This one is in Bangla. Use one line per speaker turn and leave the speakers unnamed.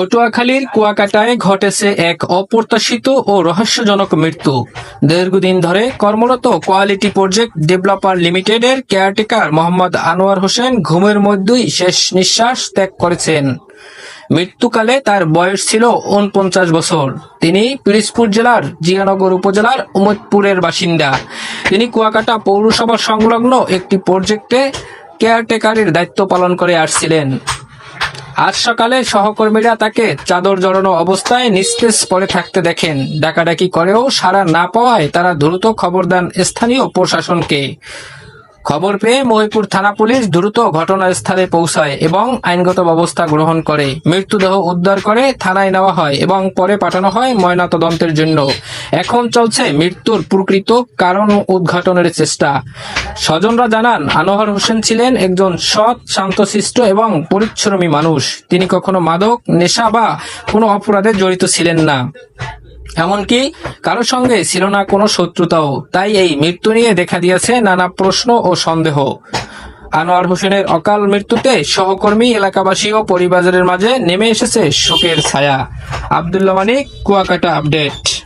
পটুয়াখালীর কুয়াকাটায় ঘটেছে এক অপ্রত্যাশিত ও রহস্যজনক মৃত্যু। দীর্ঘদিন ধরে কর্মরত কোয়ালিটি প্রজেক্ট ডেভেলপার লিমিটেডের কেয়ারটেকার মোহাম্মদ আনোয়ার হোসেন ঘুমের মধ্যেই শেষ নিঃশ্বাস ত্যাগ করেছেন। মৃত্যুকালে তার বয়স ছিল উনপঞ্চাশ বছর। তিনি পিরিজপুর জেলার জিয়ানগর উপজেলার উমদপুরের বাসিন্দা। তিনি কুয়াকাটা পৌরসভা সংলগ্ন একটি প্রজেক্টে কেয়ারটেকারের দায়িত্ব পালন করে আসছিলেন। আজ সকালে সহকর্মীরা তাকে চাদর জড়ানো অবস্থায় নিস্তেজ পড়ে থাকতে দেখেন। ডাকাডাকি করেও সাড়া না পাওয়ায় তারা দ্রুত খবর দেন স্থানীয় প্রশাসনকে। খবর পেয়ে মহিপুর থানা পুলিশ দ্রুত ঘটনাস্থলে পৌঁছায় এবং আইনগত ব্যবস্থা গ্রহণ করে। মৃত্যুদেহ উদ্ধার করে থানায় নেওয়া হয় এবং পরে পাঠানো হয় ময়নাতদন্তের জন্য। এখন চলছে মৃত্যুর প্রকৃত কারণ উদ্ঘাটনের চেষ্টা। স্বজনরা জানান, আনোয়ার হোসেন ছিলেন একজন সৎ, শান্তশিষ্ট এবং পরিশ্রমী মানুষ। তিনি কখনো মাদক, নেশা বা কোনো অপরাধে জড়িত ছিলেন না। এমনকি কারোর সঙ্গে ছিল না কোনো শত্রুতাও। তাই এই মৃত্যু নিয়ে দেখা দিয়েছে নানা প্রশ্ন ও সন্দেহ। আনোয়ার হোসেনের অকাল মৃত্যুতে সহকর্মী, এলাকাবাসী ও পরিবারের মাঝে নেমে এসেছে শোকের ছায়া। আবদুল্লা মানিক, কুয়াকাটা আপডেট।